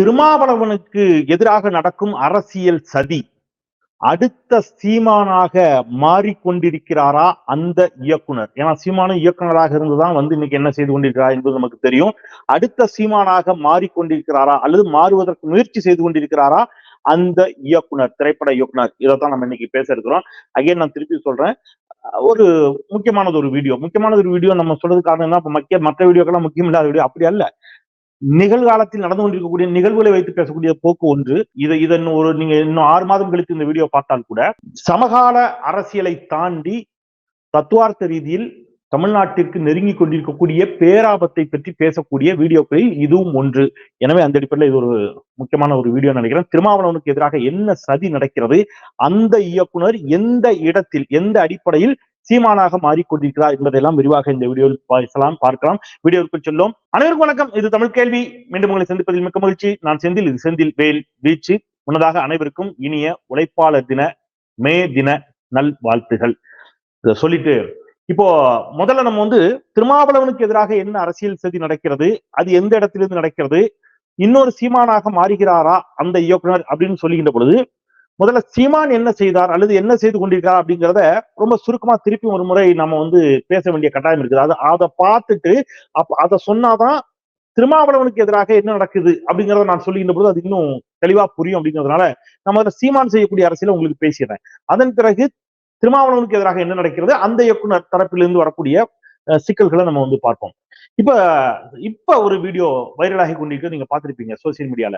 திருமாவளவனுக்கு எதிராக நடக்கும் அரசியல் சதி அடுத்த சீமானாக மாறிக்கொண்டிருக்கிறாரா அந்த இயக்குனர். ஏன்னா சீமானும் இயக்குனராக இருந்துதான் வந்து இன்னைக்கு என்ன செய்து கொண்டிருக்கிறார் என்பது நமக்கு தெரியும். அடுத்த சீமானாக மாறிக்கொண்டிருக்கிறாரா அல்லது மாறுவதற்கு முயற்சி செய்து கொண்டிருக்கிறாரா அந்த இயக்குனர் திரைப்பட இயக்குனர். இதைத்தான் நம்ம இன்னைக்கு பேச இருக்கிறோம். அகைன் நான் திருப்பி சொல்றேன். ஒரு முக்கியமானது ஒரு வீடியோ. முக்கியமானது ஒரு வீடியோ நம்ம சொல்றது காரணம் என்ன? மற்ற வீடியோக்கெல்லாம் முக்கியம் இல்லாத வீடியோ. அப்படி அல்ல. நிகழ்காலத்தில் நடந்து கொண்டிருக்கக்கூடிய நிகழ்வுகளை வைத்து பேசக்கூடிய போக்கு ஒன்று. இதை இதன் ஒரு நீங்க இன்னும் ஆறு மாதம் கழித்து இந்த வீடியோ பார்த்தால் கூட சமகால அரசியலை தாண்டி தத்துவார்த்த ரீதியில் தமிழ்நாட்டிற்கு நெருங்கி கொண்டிருக்கக்கூடிய பேராபத்தை பற்றி பேசக்கூடிய வீடியோக்களில் இதுவும் ஒன்று. எனவே அந்த அடிப்படையில் இது ஒரு முக்கியமான ஒரு வீடியோ நினைக்கிறேன். திருமாவளவனுக்கு எதிராக என்ன சதி நடக்கிறது? அந்த இயக்குனர் எந்த இடத்தில் எந்த அடிப்படையில் சீமானாக மாறிக்கொண்டிருக்கிறார் என்பதெல்லாம் விரிவாக இந்த வீடியோவில் பேசலாம் பார்க்கலாம். வீடியோவுக்கு செல்லும் அனைவருக்கும் வணக்கம். இது தமிழ் கேள்வி. மீண்டும் உங்களை சந்திப்பதில் மிக்க மகிழ்ச்சி. நான் செந்தில். இது செந்தில் வேல் வீச்சு. முன்னதாக அனைவருக்கும் இனிய உழைப்பாளர் தின மே தின நல் வாழ்த்துகள் இதை சொல்லிட்டு இப்போ முதல்ல நம்ம வந்து திருமாவளவனுக்கு எதிராக என்ன அரசியல் செய்தி நடக்கிறது அது எந்த இடத்திலிருந்து நடக்கிறது இன்னொரு சீமானாக மாறுகிறாரா அந்த இயக்குனர் அப்படின்னு சொல்லுகின்ற பொழுது முதல்ல சீமான் என்ன செய்தார் அல்லது என்ன செய்து கொண்டிருக்கார் அப்படிங்கிறத ரொம்ப சுருக்கமா திருப்பி ஒரு முறை நம்ம வந்து பேச வேண்டிய கட்டாயம் இருக்குது. அதை அதை பார்த்துட்டு அப்ப அதை சொன்னாதான் திருமாவளவனுக்கு எதிராக என்ன நடக்குது அப்படிங்கிறத நான் சொல்லுகின்ற பொழுது அது இன்னும் தெளிவா புரியும் அப்படிங்கிறதுனால நம்ம அதில் சீமான் செய்யக்கூடிய அரசியல உங்களுக்கு பேசிடுறேன். அதன் பிறகு திருமாவளவனுக்கு எதிராக என்ன நடக்கிறது அந்த இயக்குனர் தரப்பிலிருந்து வரக்கூடிய சிக்கல்களை நம்ம வந்து பார்ப்போம். இப்ப இப்ப ஒரு வீடியோ வைரலாகி கொண்டிருக்கு நீங்க பாத்திருப்பீங்க சோசியல் மீடியால.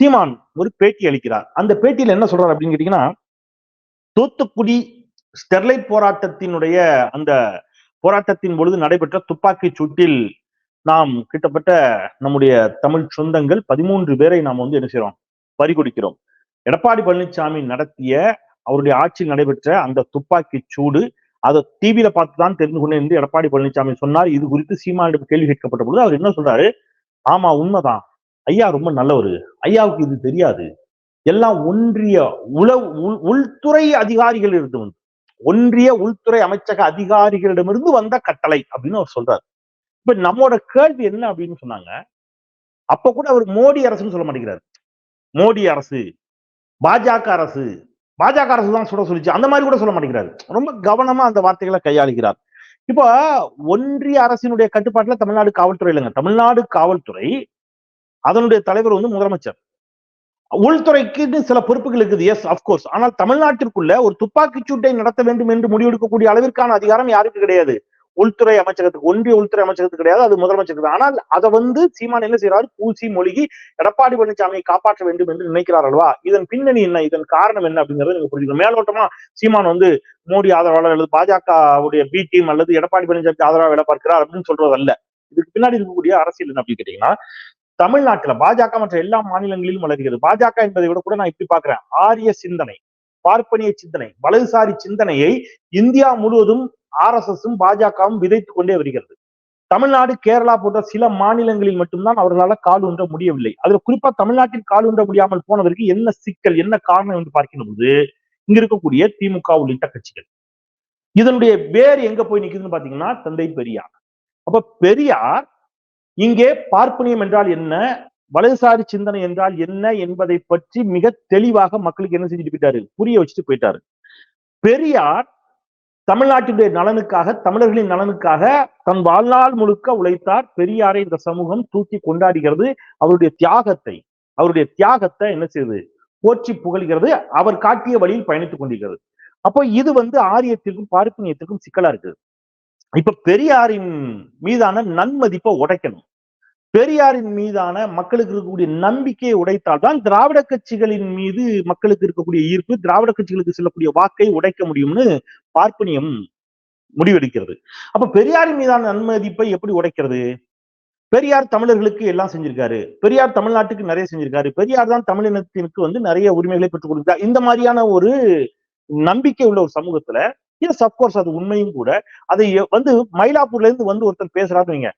சீமான் ஒரு பேட்டி அளிக்கிறார். அந்த பேட்டியில என்ன சொல்றாரு அப்படின்னு கேட்டீங்கன்னா தூத்துக்குடி ஸ்டெர்லைட் போராட்டத்தினுடைய அந்த போராட்டத்தின் பொழுது நடைபெற்ற துப்பாக்கி சூட்டில் நாம் கிட்டத்தட்ட நம்முடைய தமிழ் சொந்தங்கள் பதிமூன்று பேரை நாம் வந்து என்ன செய்யறோம் பறிகொடுக்கிறோம் எடப்பாடி பழனிசாமி நடத்திய அவருடைய ஆட்சியில் நடைபெற்ற அந்த துப்பாக்கி சூடு அதை டிவியில பார்த்து தான் தெரிந்து கொண்டேன் என்று எடப்பாடி பழனிசாமி சொன்னார். இது குறித்து சீமானிடம் கேள்வி கேட்கப்பட்ட பொழுது அவர் என்ன சொல்றாரு? ஆமா உண்மைதான். ஐயா ரொம்ப நல்லவர். ஐயாவுக்கு இது தெரியாது. எல்லாம் ஒன்றிய உளவு உள்துறை அதிகாரிகள் இருந்து வந்து ஒன்றிய உள்துறை அமைச்சக அதிகாரிகளிடமிருந்து வந்த கட்டளை அப்படின்னு அவர் சொல்றாரு. இப்ப நம்மோட கேள்வி என்ன அப்படின்னு சொன்னாங்க. அப்ப கூட அவர் மோடி அரசுன்னு சொல்ல மாட்டேங்கிறாரு. மோடி அரசு பாஜக அரசு பாஜக அரசு தான் சொல்ல சொல்லிச்சு. அந்த மாதிரி கூட சொல்ல மாட்டேங்கிறாரு. ரொம்ப கவனமா அந்த வார்த்தைகளை கையாளுகிறார். இப்போ ஒன்றிய அரசினுடைய கட்டுப்பாட்டுல தமிழ்நாடு காவல்துறை இல்லைங்க. தமிழ்நாடு காவல்துறை அதனுடைய தலைவர் வந்து முதலமைச்சர். உள்துறைக்குன்னு சில பொறுப்புகள் இருக்குது எஸ் அப்கோர்ஸ் ஆனால் தமிழ்நாட்டிற்குள்ள ஒரு துப்பாக்கி சூட்டை நடத்த வேண்டும் என்று முடிவெடுக்கக்கூடிய அளவிற்கான அதிகாரம் யாருக்கு கிடையாது? உள்துறை அமைச்சகத்துக்கு ஒன்றிய உள்துறை அமைச்சகத்துக்கு கிடையாது அது முதலமைச்சருக்கு தான். ஆனால் அதை வந்து சீமான் என்ன செய்யறாரு பூசி மொழிகி எடப்பாடி பழனிசாமியை காப்பாற்ற வேண்டும் என்று நினைக்கிறார் அல்லவா? இதன் பின்னணி என்ன? இதன் காரணம் என்ன? அப்படிங்கறத நீங்க புரிஞ்சுக்கணும். மேலோட்டமா சீமான் வந்து மோடி ஆதரவாளர் அல்லது பாஜகவுடைய பி டீம் அல்லது எடப்பாடி பழனிசாமிக்கு ஆதரவாக வேலை பார்க்கிறார் அப்படின்னு சொல்றது அல்ல இதுக்கு பின்னாடி இருக்கக்கூடிய அரசியல் என்ன அப்படின்னு கேட்டீங்கன்னா தமிழ்நாட்டுல பாஜக மற்ற எல்லா மாநிலங்களிலும் வளர்கிறது. பாஜக என்பதை விட கூட நான் இப்படி பாக்குறேன் ஆரிய சிந்தனை பார்ப்பனிய சிந்தனை வலதுசாரி சிந்தனையை இந்தியா முழுவதும் ஆர் எஸ் எஸும் பாஜகவும் விதைத்துக் கொண்டே வருகிறது. தமிழ்நாடு கேரளா போன்ற சில மாநிலங்களில் மட்டும்தான் அவர்களால் கால் ஊன்ற முடியவில்லை. அதுல குறிப்பா தமிழ்நாட்டில் கால் ஊன்ற முடியாமல் போனதற்கு என்ன சிக்கல் என்ன காரணம் என்று பார்க்கின்ற போது இங்க இருக்கக்கூடிய திமுக உள்ளிட்ட கட்சிகள். இதனுடைய வேர் எங்க போய் நிக்குதுன்னு பாத்தீங்கன்னா தந்தை பெரியார். அப்ப பெரியார் இங்கே பார்ப்பனியம் என்றால் என்ன? வலதுசாரி சிந்தனை என்றால் என்ன என்பதை பற்றி மிக தெளிவாக மக்களுக்கு என்ன செஞ்சுட்டு போயிட்டாரு? புரிய வச்சுட்டு போயிட்டாரு. பெரியார் தமிழ்நாட்டினுடைய நலனுக்காக தமிழர்களின் நலனுக்காக தன் வாழ்நாள் முழுக்க உழைத்தார். பெரியாரை இந்த சமூகம் தூக்கி கொண்டாடுகிறது. அவருடைய தியாகத்தை அவருடைய தியாகத்தை என்ன செய்யுது போற்றி புகழ்கிறது. அவர் காட்டிய வழியில் பயணித்துக் கொண்டிருக்கிறது. அப்போ இது வந்து ஆரியத்திற்கும் பார்ப்பனியத்திற்கும் சிக்கலா இருக்குது. இப்ப பெரியாரின் மீதான நன்மதிப்பை உடைக்கணும். பெரியாரின் மீதான மக்களுக்கு இருக்கக்கூடிய நம்பிக்கையை உடைத்தால் தான் திராவிட கட்சிகளின் மீது மக்களுக்கு இருக்கக்கூடிய ஈர்ப்பு திராவிட கட்சிகளுக்கு செல்லக்கூடிய வாக்கை உடைக்க முடியும்னு பார்ப்பனியம் முடிவெடுக்கிறது. அப்ப பெரியாரின் மீதான நன்மதிப்பை எப்படி உடைக்கிறது? பெரியார் தமிழர்களுக்கு எல்லாம் செஞ்சிருக்காரு. பெரியார் தமிழ்நாட்டுக்கு நிறைய செஞ்சிருக்காரு. பெரியார் தான் தமிழினத்திற்கு வந்து நிறைய உரிமைகளை பெற்றுக் கொடுக்கிறார். இந்த மாதிரியான ஒரு நம்பிக்கை உள்ள ஒரு சமூகத்துல எஸ் அப்கோர்ஸ் அது உண்மையும் கூட. அதை வந்து மயிலாப்பூர்ல இருந்து வந்து ஒருத்தர் பேசுறாருங்க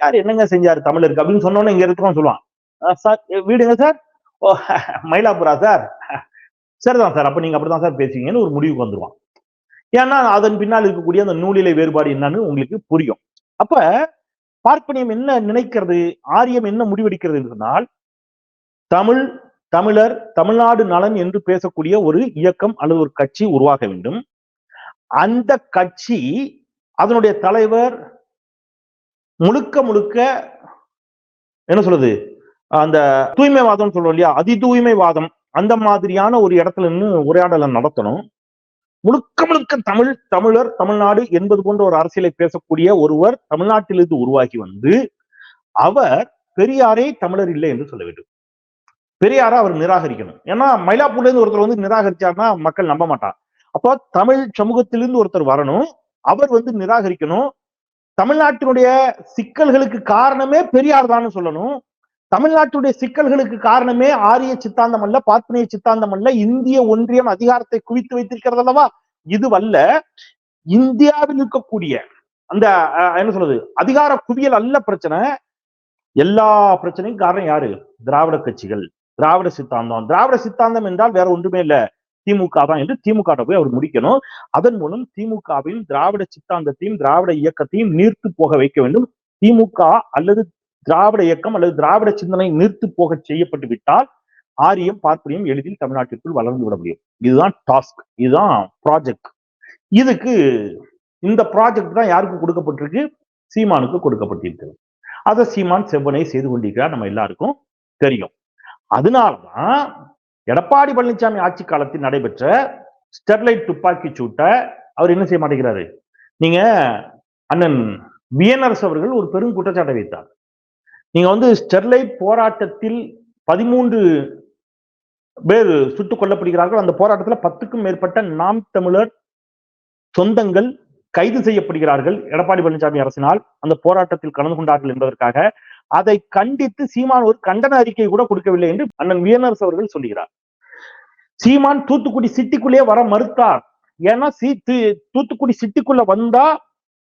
யார் என்னங்க செஞ்சாரு? தமிழருக்கு அப்படின்னு சொன்னோன்னு இங்க இருக்கிறோம் சொல்லுவான் சார் வீடுங்க சார்? ஓ மயிலாப்புரா சார்? சரிதான் சார் அப்ப நீங்க அப்படிதான் சார் பேசுவீங்கன்னு ஒரு முடிவுக்கு வந்துருவான். ஏன்னா அதன் பின்னால் இருக்கக்கூடிய அந்த நூலிலை வேறுபாடு என்னன்னு உங்களுக்கு புரியும். அப்ப பார்ப்பனியம் என்ன நினைக்கிறது? ஆரியம் என்ன முடிவெடுக்கிறது சொன்னால் தமிழ் தமிழர் தமிழ்நாடு நலன் என்று பேசக்கூடிய ஒரு இயக்கம் அல்லது ஒரு கட்சி உருவாக வேண்டும். அந்த கட்சி அதனுடைய தலைவர் முழுக்க முழுக்க என்ன சொல்றது? அந்த தூய்மைவாதம் சொல்றோம் இல்லையா? அதி தூய்மைவாதம் அந்த மாதிரியான ஒரு இடத்துல நின்று உரையாடலை நடத்தணும். முழுக்க முழுக்க தமிழ் தமிழர் தமிழ்நாடு என்பது போன்ற ஒரு அரசியலை பேசக்கூடிய ஒருவர் தமிழ்நாட்டிலிருந்து உருவாகி வந்து அவர் பெரியாரே தமிழர் இல்லை என்று சொல்ல வேண்டும். பெரியாரை அவர் நிராகரிக்கணும். ஏன்னா மயிலாப்பூர்ல இருந்து ஒருத்தர் வந்து நிராகரிச்சார்னா மக்கள் நம்ப மாட்டான் அப்போ தமிழ் சமூகத்திலிருந்து ஒருத்தர் வரணும். அவர் வந்து நிராகரிக்கணும். தமிழ்நாட்டினுடைய சிக்கல்களுக்கு காரணமே பெரியார் தான் சொல்லணும். தமிழ்நாட்டுடைய சிக்கல்களுக்கு காரணமே ஆரிய சித்தாந்தம் அல்ல பார்ப்பனிய சித்தாந்தம் அல்ல இந்திய ஒன்றியம் அதிகாரத்தை குவித்து வைத்திருக்கிறது அல்லவா? இதுவல்ல. இந்தியாவில் இருக்கக்கூடிய அந்த என்ன சொல்றது அதிகார குவியல் அல்ல பிரச்சனை. எல்லா பிரச்சனையும் காரணம் யாரு? திராவிட கட்சிகள் திராவிட சித்தாந்தம். திராவிட சித்தாந்தம் என்றால் வேற ஒன்றுமே இல்லை. திமுக தான் என்று திமுக போய் அவர் முடிக்கணும். அதன் மூலம் திமுகவின் திராவிட சித்தாந்தத்தையும் திராவிட இயக்கத்தையும் நீர்த்து போக வைக்க வேண்டும். திமுக அல்லது திராவிட இயக்கம் அல்லது திராவிட சிந்தனை நிறுத்து போக செய்யப்பட்டு விட்டால் ஆரியம் பார்ப்பனியம் எளிதில் தமிழ்நாட்டிற்குள் வளர்ந்து விட முடியும். இதுதான் டாஸ்க். இதுதான் ப்ராஜெக்ட் இதுக்கு இந்த ப்ராஜெக்ட் தான் யாருக்கு கொடுக்கப்பட்டிருக்கு? சீமானுக்கு கொடுக்கப்பட்டிருக்கு அதை சீமான் செவ்வனை செய்து கொண்டிருக்கிறார் நம்ம எல்லாருக்கும் தெரியும். அதனாலதான் எடப்பாடி பழனிசாமி ஆட்சி காலத்தில் நடைபெற்ற ஸ்டெர்லைட் துப்பாக்கி சூட்டை அவர் என்ன செய்ய மாட்டேங்கிறாரு? நீங்க அண்ணன் வியனரசு அவர்கள் ஒரு பெரும் குற்றச்சாட்டை வைத்தார். நீங்க வந்து ஸ்டெர்லைட் போராட்டத்தில் பதிமூன்று பேர் சுட்டுக் கொல்லப்படுகிறார்கள். அந்த போராட்டத்தில் பத்துக்கும் மேற்பட்ட நாம் தமிழர் சொந்தங்கள் கைது செய்யப்படுகிறார்கள் எடப்பாடி பழனிசாமி அரசினால். அந்த போராட்டத்தில் கலந்து கொண்டார்கள் என்பதற்காக அதை கண்டித்து சீமான் ஒரு கண்டன அறிக்கை கூட கொடுக்கவில்லை என்று அண்ணன் வியனரசு அவர்கள் சொல்லுகிறார். சீமான் தூத்துக்குடி சிட்டிக்குள்ளே வர மறுத்தார். ஏன்னா சி தூத்துக்குடி சிட்டிக்குள்ள வந்தா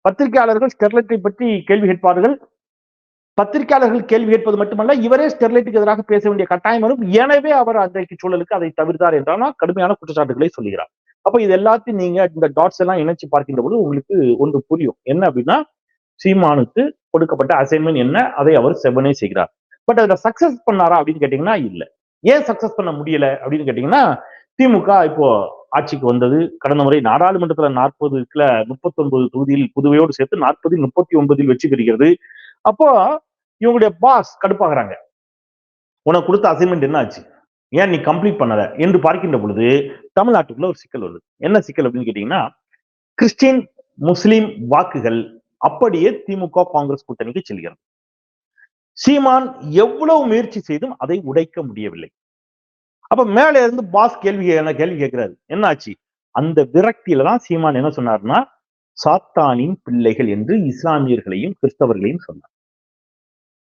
பத்திரிகையாளர்கள் ஸ்டெர்லைட்டை பற்றி கேள்வி கேட்பார்கள். பத்திரிகையாளர்கள் கேள்வி கேட்பது மட்டுமல்ல இவரே ஸ்டெர்லைட்டுக்கு எதிராக பேச வேண்டிய கட்டாயம் வரும். எனவே அவர் அன்றைக்கு சூழலுக்கு அதை தவிர்த்தார் என்றால் கடுமையான குற்றச்சாட்டுகளை சொல்லுகிறார் அப்ப இது எல்லாத்தையும் நீங்க இந்த டாட்ஸ் எல்லாம் இணைச்சு பார்க்கின்ற போது உங்களுக்கு ஒன்று புரியும். என்ன அப்படின்னா சீமானுக்கு கொடுக்கப்பட்ட அசைன்மெண்ட் என்ன? அதை அவர் செவனே செய்கிறார். பட் அதுல சக்சஸ் பண்ணாரா அப்படின்னு கேட்டீங்கன்னா இல்லை. ஏன் சக்சஸ் பண்ண முடியல அப்படின்னு கேட்டீங்கன்னா திமுக இப்போ ஆட்சிக்கு வந்தது. கடந்த முறை நாடாளுமன்றத்துல நாற்பதுல முப்பத்தி ஒன்பது தொகுதியில் புதுவையோடு சேர்த்து நாற்பதில் முப்பத்தி ஒன்பதில் வெற்றி பெறுகிறது. அப்போ இவங்களுடைய பாஸ் கடுப்பாகிறாங்க. உனக்கு கொடுத்த அசைன்மெண்ட் என்ன ஆச்சு? ஏன் நீ கம்ப்ளீட் பண்ணல? என்று பார்க்கின்ற பொழுது தமிழ்நாட்டுக்குள்ள ஒரு சிக்கல் வருது. என்ன சிக்கல் அப்படின்னு கேட்டீங்கன்னா கிறிஸ்டின் முஸ்லிம் வாக்குகள் அப்படியே திமுக காங்கிரஸ் கூட்டணிக்கு செல்கிறது. சீமான் எவ்வளவு முயற்சி செய்தும் அதை உடைக்க முடியவில்லை. அப்ப மேல இருந்து பாஸ் கேள்வி கேள்வி கேட்கிறாரு? என்னாச்சு? அந்த விரக்தியில தான் சீமான் என்ன சொன்னார்னா சாத்தானின் பிள்ளைகள் என்று இஸ்லாமியர்களையும் கிறிஸ்தவர்களையும் சொன்னார்.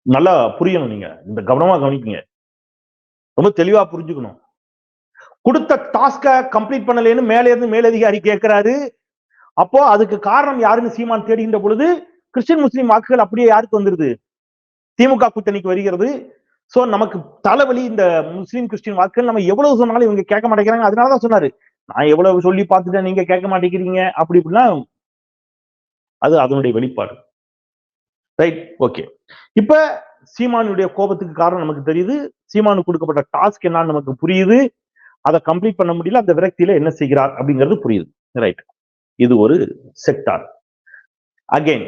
நல்லா புரியணும் நீங்க. இந்த கவனமா கவனிப்பீங்க ரொம்ப தெளிவா புரிஞ்சுக்கணும். கொடுத்த டாஸ்க கம்ப்ளீட் பண்ணலன்னு மேல இருந்து மேலதிகாரி கேட்கிறாரு. அப்போ அதுக்கு காரணம் யாருன்னு சீமான் தேடுகின்ற பொழுது கிறிஸ்டின் முஸ்லீம் வாக்குகள் அப்படியே யாருக்கு வந்துருது? திமுக கூட்டணிக்கு வருகிறது. சோ நமக்கு தலைவலி இந்த முஸ்லீம் கிறிஸ்டின் வாக்குகள் நம்ம எவ்வளவு சொன்னாலும் இவங்க கேட்க மாட்டேங்கிறாங்க. அதனாலதான் சொன்னாரு. நான் எவ்வளவு சொல்லி பார்த்துட்டேன் நீங்க கேட்க மாட்டேங்கிறீங்க. அப்படி இப்படின்னா அது அதனுடைய வெளிப்பாடு. ரைட் ஓகே இப்ப சீமானுடைய கோபத்துக்கு காரணம் நமக்கு தெரியுது. சீமானு கொடுக்கப்பட்ட டாஸ்க் என்னன்னு நமக்கு புரியுது. அதை கம்ப்ளீட் பண்ண முடியல. அந்த விரக்தியில என்ன செய்கிறார் அப்படிங்கிறது புரியுது. ரைட் இது ஒரு செக்டார் அகைன்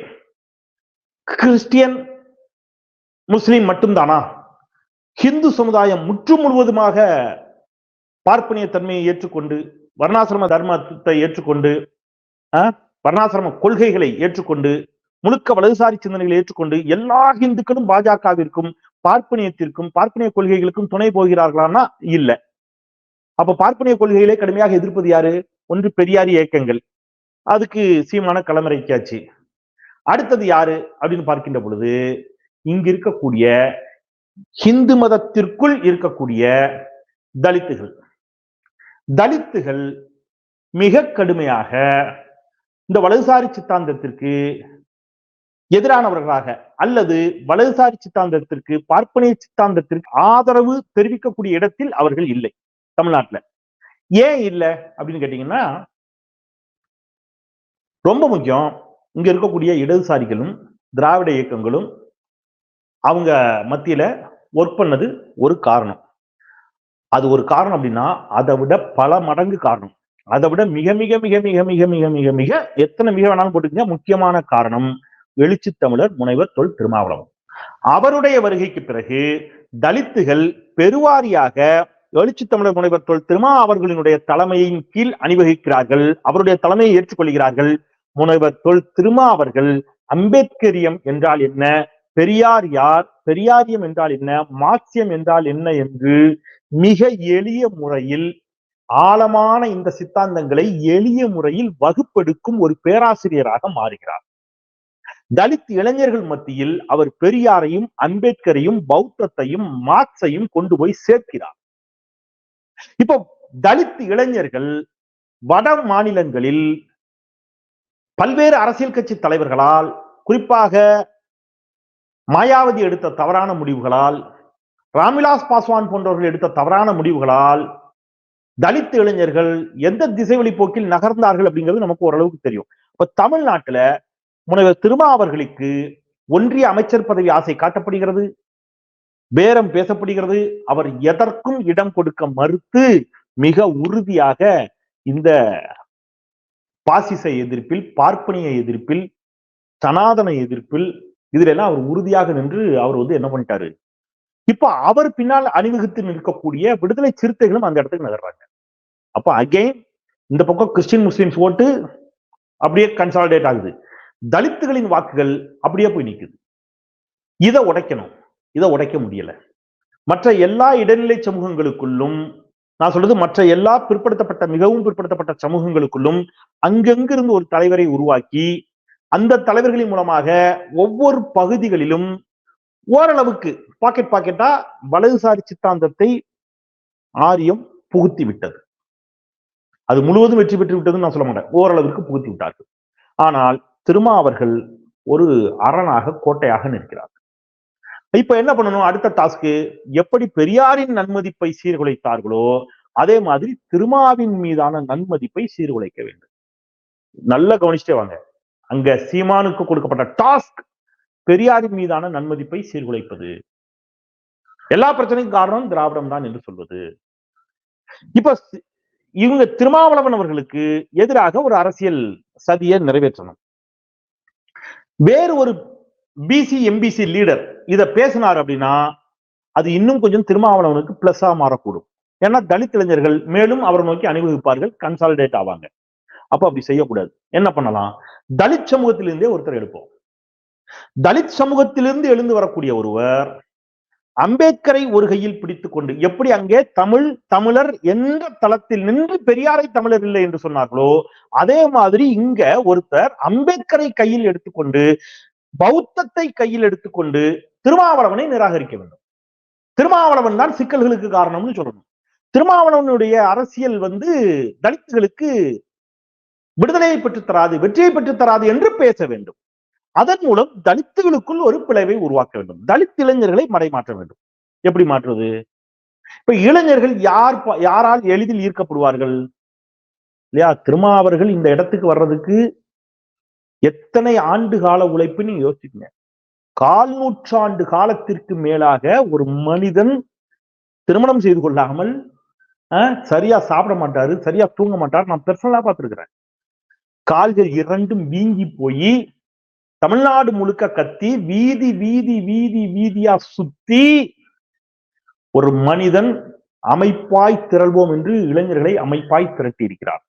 கிறிஸ்டியன் முஸ்லீம் மட்டும்தானா? ஹிந்து சமுதாயம் முற்று முழுவதுமாக பார்ப்பனிய தன்மையை ஏற்றுக்கொண்டு வர்ணாசிரம தர்மத்தை ஏற்றுக்கொண்டு வர்ணாசிரம கொள்கைகளை ஏற்றுக்கொண்டு முழுக்க வலதுசாரி சிந்தனைகளை ஏற்றுக்கொண்டு எல்லா இந்துக்களும் பாஜகவிற்கும் பார்ப்பனியத்திற்கும் பார்ப்பனிய கொள்கைகளுக்கும் துணை போகிறார்களான்னா இல்ல. அப்ப பார்ப்பனிய கொள்கைகளை கடுமையாக எதிர்ப்பது யாரு? ஒன்று பெரியார் இயக்கங்கள். அதுக்கு சீமான களமிறக்கியாச்சு அடுத்தது யாரு? அப்படின்னு பார்க்கின்ற பொழுது இங்க இருக்கக்கூடிய ஹிந்து மதத்திற்குள் இருக்கக்கூடிய தலித்துகள். தலித்துகள் மிக கடுமையாக இந்த வலதுசாரி சித்தாந்தத்திற்கு எதிரானவர்களாக அல்லது வலதுசாரி சித்தாந்தத்திற்கு பார்ப்பனிய சித்தாந்தத்திற்கு ஆதரவு தெரிவிக்கக்கூடிய இடத்தில் அவர்கள் இல்லை தமிழ்நாட்டுல. ஏன் இல்லை அப்படின்னு கேட்டீங்கன்னா ரொம்ப முக்கியம் இங்க இருக்கக்கூடிய இடதுசாரிகளும் திராவிட இயக்கங்களும் அவங்க மத்தியில ஒர்க் பண்ணது ஒரு காரணம். அது ஒரு காரணம் அப்படின்னா அதை விட பல மடங்கு காரணம். அதை விட மிக மிக மிக மிக மிக மிக மிக மிக எத்தனை மிக வேணாலும் போட்டுக்கங்க. முக்கியமான காரணம் எழுச்சி தமிழர் முனைவர் தொல் திருமாவளவன். அவருடைய வருகைக்கு பிறகு தலித்துகள் பெருவாரியாக எழுச்சி தமிழர் முனைவர் தொல் திருமா அவர்களினுடைய தலைமையின் கீழ் அணிவகிக்கிறார்கள். அவருடைய தலைமையை ஏற்றுக்கொள்கிறார்கள். முனைவர் தொல் திருமா அவர்கள் அம்பேத்கரியம் என்றால் என்ன? பெரியார் யார்? பெரியாரியம் என்றால் என்ன? மார்க்சியம் என்றால் என்ன என்று மிக எளிய முறையில் ஆழமான இந்த சித்தாந்தங்களை எளிய முறையில் வகுப்பெடுக்கும் ஒரு பேராசிரியராக மாறுகிறார். தலித் இளைஞர்கள் மத்தியில் அவர் பெரியாரையும் அம்பேத்கரையும் பௌத்தத்தையும் மார்க்சையும் கொண்டு போய் சேர்க்கிறார். இப்போ தலித் இளைஞர்கள் வட மாநிலங்களில் பல்வேறு அரசியல் கட்சி தலைவர்களால் குறிப்பாக மாயாவதி எடுத்த தவறான முடிவுகளால் ராம்விலாஸ் பாஸ்வான் போன்றவர்கள் எடுத்த தவறான முடிவுகளால் தலித் இளைஞர்கள் எந்த திசை போக்கில் நகர்ந்தார்கள் அப்படிங்கிறது நமக்கு ஓரளவுக்கு தெரியும். இப்ப தமிழ்நாட்டுல முனைவர் திருமா அவர்களுக்கு ஒன்றிய அமைச்சர் பதவி ஆசை காட்டப்படுகிறது பேரம் பேசப்படுகிறது அவர் எதற்கும் இடம் கொடுக்க மறுத்து மிக உறுதியாக இந்த பாசிச எதிர்ப்பில் பார்ப்பனிய எதிர்ப்பில் சனாதன எதிர்ப்பில் இதுல எல்லாம் அவர் உறுதியாக நின்று அவர் வந்து என்ன பண்ணிட்டாரு? இப்ப அவர் பின்னால் அணிவகுத்து நிற்கக்கூடிய விடுதலை சிறுத்தைகளும் அந்த இடத்துக்கு நகர்றாங்க. அப்ப அகெயின் இந்த பக்கம் கிறிஸ்டின் முஸ்லிம்ஸ் ஓட்டு அப்படியே கன்சாலிடேட் ஆகுது. தலித்துகளின் வாக்குகள் அப்படியே போய் நிக்குது. இதை உடைக்கணும். இதை உடைக்க முடியல. மற்ற எல்லா இடைநிலை சமூகங்களுக்குள்ளும் நான் சொல்றது மற்ற எல்லா பிற்படுத்தப்பட்ட மிகவும் பிற்படுத்தப்பட்ட சமூகங்களுக்குள்ளும் அங்கங்கிருந்து ஒரு தலைவரை உருவாக்கி அந்த தலைவர்களின் மூலமாக ஒவ்வொரு பகுதிகளிலும் ஓரளவுக்கு பாக்கெட் பாக்கெட்டா வலதுசாரி சித்தாந்தத்தை ஆரியம் புகுத்தி விட்டது. அது முழுவதும் வெற்றி பெற்று விட்டதுன்னு நான் சொல்ல மாட்டேன். ஓரளவிற்கு புகுத்தி விட்டார்கள். ஆனால் திருமா அவர்கள் ஒரு அரணாக கோட்டையாக நிற்கிறார் இப்ப என்ன பண்ணணும்? அடுத்த டாஸ்க்கு எப்படி பெரியாரின் நன்மதிப்பை சீர்குலைத்தார்களோ அதே மாதிரி திருமாவின் மீதான நன்மதிப்பை சீர்குலைக்க வேண்டும். நல்ல கவனிச்சுட்டே வாங்க. அங்க சீமானுக்கு கொடுக்கப்பட்ட டாஸ்க் பெரியாரின் மீதான நன்மதிப்பை சீர்குலைப்பது. எல்லா பிரச்சனைக்கும் காரணம் திராவிடம் தான் என்று சொல்வது. இப்ப இவங்க திருமாவளவன் அவர்களுக்கு எதிராக ஒரு அரசியல் சதியை நிறைவேற்றணும். வேறு ஒரு பிசி எம்பிசி லீடர் இத பேசினார் அப்படின்னா அது இன்னும் கொஞ்சம் திருமாவளவனுக்கு பிளஸ்ஸா மாறக்கூடும். ஏன்னா தலித் இளைஞர்கள் மேலும் அவரை நோக்கி அணிவகுப்பார்கள் கன்சாலிடேட் ஆவாங்க. அப்ப அப்படி செய்யக்கூடாது. என்ன பண்ணலாம்? தலித் சமூகத்திலிருந்தே ஒருத்தர் எடுப்போம் தலித் சமூகத்திலிருந்து எழுந்து வரக்கூடிய ஒருவர் அம்பேத்கரை ஒரு கையில் பிடித்துக் கொண்டு எப்படி அங்கே தமிழ் தமிழர் என்ற தளத்தில் நின்று பெரியாரை தமிழர் இல்லை என்று சொன்னார்களோ அதே மாதிரி இங்க ஒருத்தர் அம்பேத்கரை கையில் எடுத்துக்கொண்டு பௌத்தத்தை கையில் எடுத்துக்கொண்டு திருமாவளவனை நிராகரிக்க வேண்டும். திருமாவளவன் தான் சிக்கல்களுக்கு காரணம்னு சொல்லணும். திருமாவளவனுடைய அரசியல் வந்து தலித்துகளுக்கு விடுதலையை பெற்றுத் தராது வெற்றியை பெற்றுத் தராது என்று பேச வேண்டும். அதன் மூலம் தலித்துகளுக்குள் ஒரு பிளவை உருவாக்க வேண்டும். தலித் இளைஞர்களை மடைமாற்ற வேண்டும். எப்படி மாற்றுவது? இப்ப இளைஞர்கள் யார் யாரால் எளிதில் ஈர்க்கப்படுவார்கள்? இல்லையா? திருமா அவர்கள் இந்த இடத்துக்கு வர்றதுக்கு எத்தனை ஆண்டு கால உழைப்பு நீங்க யோசிச்சுங்க கால் நூற்றாண்டு காலத்திற்கு மேலாக ஒரு மனிதன் திருமணம் செய்து கொள்ளாமல் சரியா சாப்பிட மாட்டாரு சரியா தூங்க மாட்டார். நான் பெர்சனலா பார்த்திருக்கிறேன். கால்கள் இரண்டும் வீங்கி போய் தமிழ்நாடு முழுக்க கத்தி வீதி வீதி வீதி வீதியா சுத்தி ஒரு மனிதன் அமைப்பாய் திரள்வோம் என்று இளைஞர்களை அமைப்பாய் திரட்டி இருக்கிறார்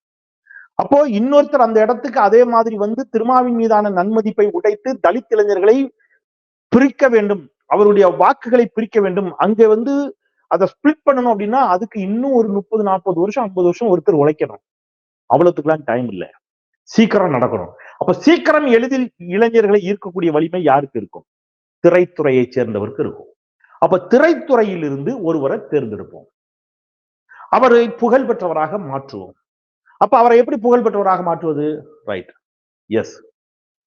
அப்போ இன்னொருத்தர் அந்த இடத்துக்கு அதே மாதிரி வந்து திருமாவின் மீதான நன்மதிப்பை உடைத்து தலித் இளைஞர்களை பிரிக்க வேண்டும். அவருடைய வாக்குகளை பிரிக்க வேண்டும். அங்க வந்து அதை ஸ்பிளிட் பண்ணணும் அப்படின்னா அதுக்கு இன்னும் ஒரு முப்பது நாற்பது வருஷம் ஐம்பது வருஷம் ஒருத்தர் உழைக்கணும். அவ்வளவுக்குலாம் டைம் இல்லை. சீக்கிரம் நடக்கணும். அப்ப சீக்கிரம் எளிதில் இளைஞர்களை ஈர்க்கக்கூடிய வலிமை யாருக்கு இருக்கும்? திரைத்துறையை சேர்ந்தவருக்கு இருக்கும். அப்ப திரைத்துறையில் இருந்து ஒருவரை தேர்ந்தெடுப்போம். அவரை புகழ் பெற்றவராக மாற்றுவோம். அப்ப அவரை எப்படி புகழ் பெற்றவராக மாற்றுவது ரைட் எஸ்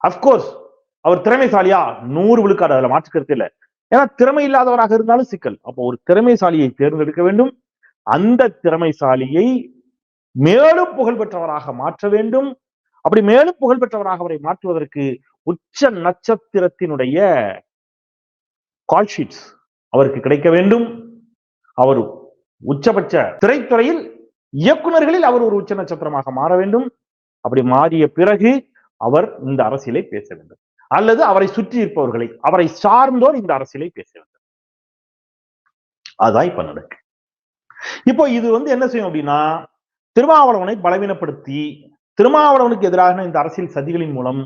அப்கோர்ஸ் அவர் திறமைசாலியா நூறு விழுக்காடு அதுல மாற்றுக்கிறது இல்லை. ஏன்னா திறமை இல்லாதவராக இருந்தாலும் சிக்கல். அப்போ ஒரு திறமைசாலியை தேர்ந்தெடுக்க வேண்டும். அந்த திறமைசாலியை மேலும் புகழ் பெற்றவராக மாற்ற வேண்டும். அப்படி மேலும் புகழ்பெற்றவராக அவரை மாற்றுவதற்கு உச்ச நட்சத்திரத்தினுடைய கால்ஷீட்ஸ் அவருக்கு கிடைக்க வேண்டும். அவர் உச்சபட்ச திரைத்துறையில் இயக்குநர்களில் அவர் ஒரு உச்ச நட்சத்திரமாக மாற வேண்டும். அப்படி மாறிய பிறகு அவர் இந்த அரசியலை பேச வேண்டும். அல்லது அவரை சுற்றி இருப்பவர்களை அவரை சார்ந்தோர் இந்த அரசியலை பேச வேண்டும். அதான் இப்ப நடக்கு. இப்போ இது வந்து என்ன செய்யும் அப்படின்னா திருமாவளவனை பலவீனப்படுத்தி திருமாவளவனுக்கு எதிரான இந்த அரசியல் சதிகளின் மூலம்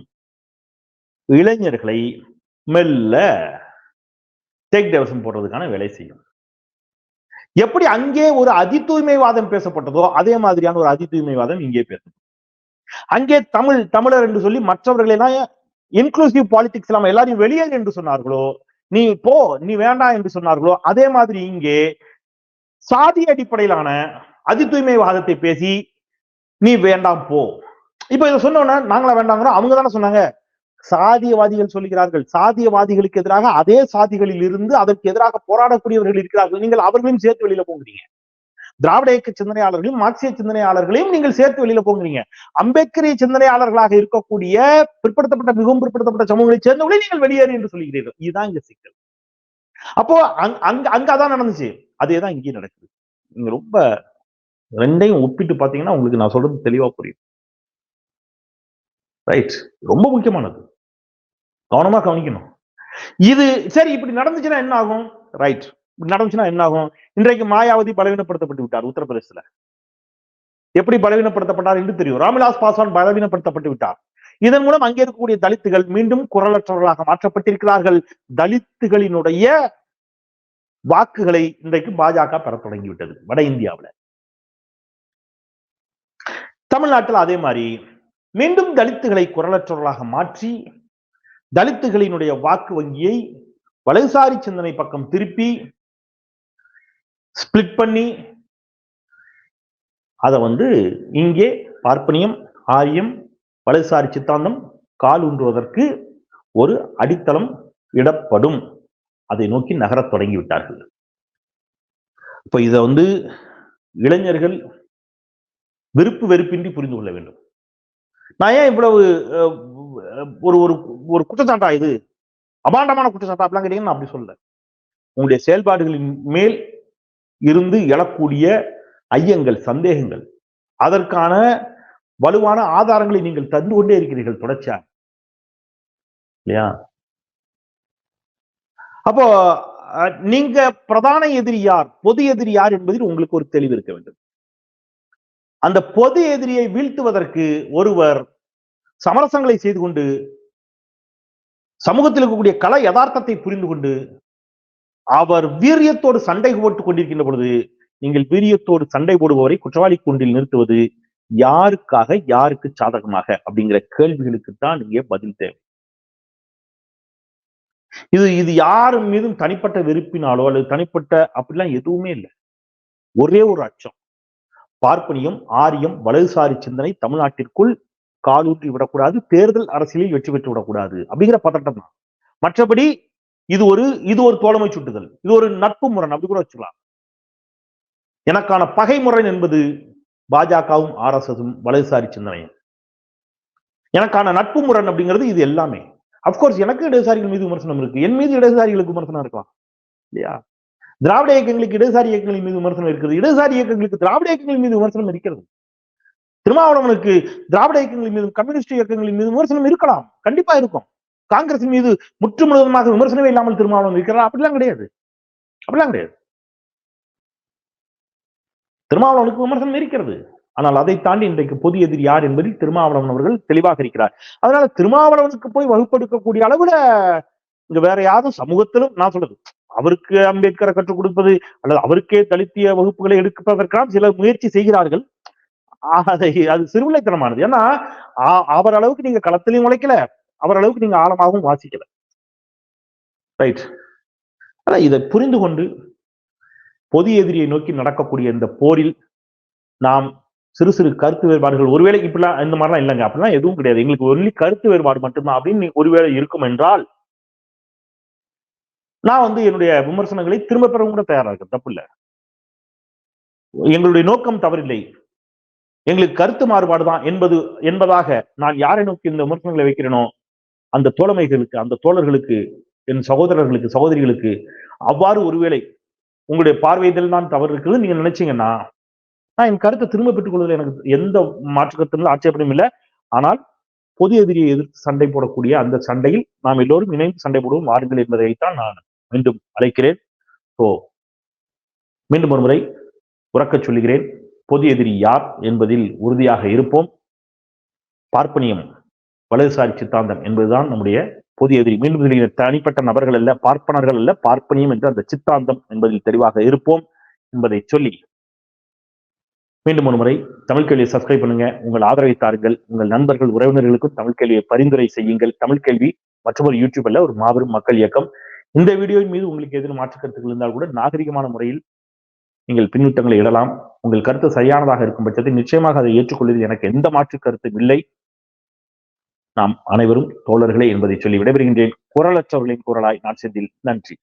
இளைஞர்களை மெல்ல டேக் டைவர்ஷன் போடுறதுக்கான வேலை செய்யும். எப்படி அங்கே ஒரு அதி தூய்மைவாதம் பேசப்பட்டதோ அதே மாதிரியான ஒரு அதி தூய்மைவாதம் இங்கே பேசப்படும். அங்கே தமிழ் தமிழர் என்று சொல்லி மற்றவர்களை எல்லாம் இன்க்ளூசிவ் பாலிடிக்ஸ் இல்லாம எல்லாரையும் வெளியே என்று சொன்னார்களோ நீ போ நீ வேண்டாம் என்று சொன்னார்களோ அதே மாதிரி இங்கே சாதி அடிப்படையிலான அதி தூய்மைவாதத்தை பேசி நீ வேண்டாம் போ. இப்ப இதை சொன்னோன்னா நாங்களா வேண்டாங்கிறோம் அவங்க தானே சொன்னாங்க. சாதியவாதிகள் சொல்லுகிறார்கள் சாதியவாதிகளுக்கு எதிராக அதே சாதிகளில் இருந்து அதற்கு எதிராக போராடக்கூடியவர்கள் இருக்கிறார்கள். நீங்கள் அவர்களையும் சேர்த்து வெளியில போகிறீங்க திராவிட இயக்க சிந்தனையாளர்களையும் மார்க்சிய சிந்தனையாளர்களையும் நீங்கள் சேர்த்து வெளியில போகிறீங்க அம்பேத்கரிய சிந்தனையாளர்களாக இருக்கக்கூடிய பிற்படுத்தப்பட்ட மிகவும் பிற்படுத்தப்பட்ட சமூகங்களை சேர்ந்தவர்களை நீங்கள் வெளியேறு என்று சொல்கிறீர்கள். இதுதான் இங்க சிக்கல். அப்போ அங்க அங்க அங்கதான் நடந்துச்சு. அதேதான் இங்கேயும் நடக்குது. நீங்க ரொம்ப ரெண்டையும் ஒப்பிட்டு பாத்தீங்கன்னா உங்களுக்கு நான் சொல்றது தெளிவா புரியும். ரைட் ரொம்ப முக்கியமானது. கவனமா கவனிக்கணும். இது சரி இப்படி நடந்துச்சுன்னா என்ன ஆகும்? ரைட் இப்படி நடந்துச்சுன்னா என்ன ஆகும்? இன்றைக்கு மாயாவதி பலவீனப்படுத்தப்பட்டு விட்டார் உத்தரப்பிரதேசத்துல. எப்படி பலவீனப்படுத்தப்பட்டார் என்று தெரியும். ராமிலாஸ் பாஸ்வான் பலவீனப்படுத்தப்பட்டு விட்டார். இதன் மூலம் அங்கே இருக்கக்கூடிய தலித்துகள் மீண்டும் குரலற்றவர்களாக மாற்றப்பட்டிருக்கிறார்கள். தலித்துகளினுடைய வாக்குகளை இன்றைக்கு பாஜக பெற தொடங்கிவிட்டது. வட இந்தியாவுல. தமிழ்நாட்டில் அதே மாதிரி மீண்டும் தலித்துகளை குரலற்றவர்களாக மாற்றி தலித்துகளினுடைய வாக்கு வங்கியை வலதுசாரி சிந்தனை பக்கம் திருப்பி ஸ்பிளிட் பண்ணி அதை வந்து இங்கே பார்ப்பனியம் ஆரியம் வலதுசாரி சித்தாந்தம் கால் ஊன்றுவதற்கு ஒரு அடித்தளம் இடப்படும். அதை நோக்கி நகரத் தொடங்கிவிட்டார்கள். இப்போ இதை வந்து இளைஞர்கள் வெறுப்பு வெறுப்பின்றி புரிந்து கொள்ள வேண்டும். நான் ஏன் இவ்வளவு ஒரு ஒரு ஒரு குற்றச்சாட்டா இது? அபாண்டமான குற்றச்சாட்டா? அப்படிலாம் கேட்டீங்கன்னா அப்படி சொல்லல. உங்களுடைய செயல்பாடுகளின் மேல் இருந்து எழக்கூடிய ஐயங்கள் சந்தேகங்கள் அதற்கான வலுவான ஆதாரங்களை நீங்கள் தந்து கொண்டே இருக்கிறீர்கள் தொடர்ச்சியா? இல்லையா? அப்போ நீங்க பிரதான எதிரி யார்? பொது எதிரி யார் என்பதில் உங்களுக்கு ஒரு தெளிவு இருக்க வேண்டும். அந்த பொது எதிரியை வீழ்த்துவதற்கு ஒருவர் சமரசங்களை செய்து கொண்டு சமூகத்தில் இருக்கக்கூடிய கல யதார்த்தத்தை புரிந்து கொண்டு அவர் வீரியத்தோடு சண்டை போட்டுக் கொண்டிருக்கின்ற பொழுது நீங்கள் வீரியத்தோடு சண்டை போடுபவரை குற்றவாளி கூண்டில் நிறுத்துவது யாருக்காக யாருக்கு சாதகமாக அப்படிங்கிற கேள்விகளுக்கு தான் இங்கே பதில் தேவை. இது இது யார் மீதும் தனிப்பட்ட வெறுப்பினாலோ அல்லது தனிப்பட்ட அப்படிலாம் எதுவுமே இல்லை. ஒரே ஒரு அச்சம். பார்ப்பனியம் ஆரியம் வலதுசாரி சிந்தனை தமிழ்நாட்டிற்குள் காலூற்றி விடக்கூடாது தேர்தல் அரசியலில் வெற்றி பெற்று விடக்கூடாது அப்படிங்கிற பதட்டம் தான். மற்றபடி இது ஒரு இது ஒரு தோழமை சுட்டுதல் இது ஒரு நட்பு முரண் அப்படி கூட வச்சுக்கலாம். எனக்கான பகை முரண் என்பது பாஜகவும் ஆர் எஸ் எஸும் வலதுசாரி சிந்தனையும். எனக்கான நட்பு முரண் அப்படிங்கிறது இது எல்லாமே. அப்கோர்ஸ் எனக்கு இடதுசாரிகள் மீது விமர்சனம் இருக்கு. என் மீது இடதுசாரிகளுக்கு விமர்சனம் இருக்கலாம். இல்லையா? திராவிட இயக்கங்களுக்கு இடதுசாரி இயக்கங்களின் மீது விமர்சனம் இருக்கிறது. இடதுசாரி இயக்கங்களுக்கு திராவிட இயக்கங்களின் மீது விமர்சனம் இருக்கிறது. திருமாவளவனுக்கு திராவிட இயக்கங்களின் மீது கம்யூனிஸ்ட் இயக்கங்களின் மீது விமர்சனம் இருக்கலாம். கண்டிப்பா இருக்கும். காங்கிரஸ் மீது முற்று முழுவதுமாக விமர்சனமே இல்லாமல் திருமாவளவன் இருக்கிறார் அப்படிலாம் கிடையாது. அப்படிலாம் கிடையாது. திருமாவளவனுக்கு விமர்சனம் இருக்கிறது. ஆனால் அதை தாண்டி இன்றைக்கு பொது எதிரி யார் என்பதில் திருமாவளவன் அவர்கள் தெளிவாக இருக்கிறார். அதனால திருமாவளவனுக்கு போய் வகுப்பெடுக்கக்கூடிய அளவுல இங்க வேற யாரும் சமூகத்திலும் நான் சொல்றது அவருக்கு அம்பேத்கரை கற்றுக் கொடுப்பது அல்லது அவருக்கே தலித்திய வகுப்புகளை எடுப்பதற்கான சில முயற்சி செய்கிறார்கள். அதை அது சிறுவிலைத்தனமானது ஏன்னா அவர் அளவுக்கு நீங்க களத்திலையும் உழைக்கல அவர் அளவுக்கு நீங்க ஆழமாகவும் வாசிக்கல. ரைட். அதான் இதை புரிந்து கொண்டு பொது எதிரியை நோக்கி நடக்கக்கூடிய இந்த போரில் நாம் சிறு சிறு கருத்து வேறுபாடுகள் ஒருவேளை இப்படிலாம் இந்த மாதிரிலாம் இல்லைங்க. அப்படிலாம் எதுவும் கிடையாது. எங்களுக்கு ஒன்லி கருத்து வேறுபாடு மட்டும்தான் அப்படின்னு ஒருவேளை இருக்கும் என்றால் நான் வந்து என்னுடைய விமர்சனங்களை திரும்ப பெறவும் கூட தயாரா இருக்கேன் தப்பு இல்லை. எங்களுடைய நோக்கம் தவறில்லை. எங்களுக்கு கருத்து மாறுபாடு தான் என்பது என்பதாக நான் யாரை நோக்கி இந்த விமர்சனங்களை வைக்கிறேனோ அந்த தோழமைகளுக்கு அந்த தோழர்களுக்கு என் சகோதரர்களுக்கு சகோதரிகளுக்கு அவ்வாறு ஒருவேளை உங்களுடைய பார்வையிடல் தான் தவறு இருக்குது நீங்க நினைச்சீங்கன்னா நான் என் கருத்தை திரும்ப பெற்றுக் கொள்வதில் எனக்கு எந்த மாற்று கருத்தும் ஆட்சேபனையும் இல்லை. ஆனால் பொது எதிரியை எதிர்த்து சண்டை போடக்கூடிய அந்த சண்டையில் நாம் எல்லோரும் இணைந்து சண்டை போடுவோம் வாருங்கள் என்பதைத்தான் நான் மீண்டும் அழைக்கிறேன். ஸோ மீண்டும் ஒரு முறை உறக்கச் சொல்லுகிறேன். பொது எதிரி யார் என்பதில் உறுதியாக இருப்போம். பார்ப்பனியம் வலதுசாரி சித்தாந்தம் என்பதுதான் நம்முடைய பொது எதிரி. மீண்டும் தனிப்பட்ட நபர்கள் அல்ல பார்ப்பனர்கள் அல்ல பார்ப்பனியம் என்ற அந்த சித்தாந்தம் என்பதில் தெளிவாக இருப்போம் என்பதை சொல்லி. மீண்டும் ஒரு முறை தமிழ் கேள்வியை சப்ஸ்கிரைப் பண்ணுங்க. உங்கள் ஆதரவை தாருங்கள். உங்கள் நண்பர்கள் உறவினர்களுக்கும் தமிழ் கேள்வியை பரிந்துரை செய்யுங்கள். தமிழ் கேள்வி மற்றும் ஒரு யூடியூப் யூடியூப்ல ஒரு மாபெரும் மக்கள் இயக்கம். இந்த வீடியோவின் மீது உங்களுக்கு எதிரும் மாற்று கருத்துக்கள் இருந்தால் கூட நாகரிகமான முறையில் நீங்கள் பின்னூட்டங்களை இடலாம். உங்கள் கருத்து சரியானதாக இருக்கும் பட்சத்தில் நிச்சயமாக அதை ஏற்றுக்கொள்வதில் எனக்கு எந்த மாற்று கருத்தும் இல்லை. நாம் அனைவரும் தோழர்களே என்பதை சொல்லி விடைபெறுகின்றேன். குரலற்றவர்களின் குரலாய் நான் செந்தில். நன்றி.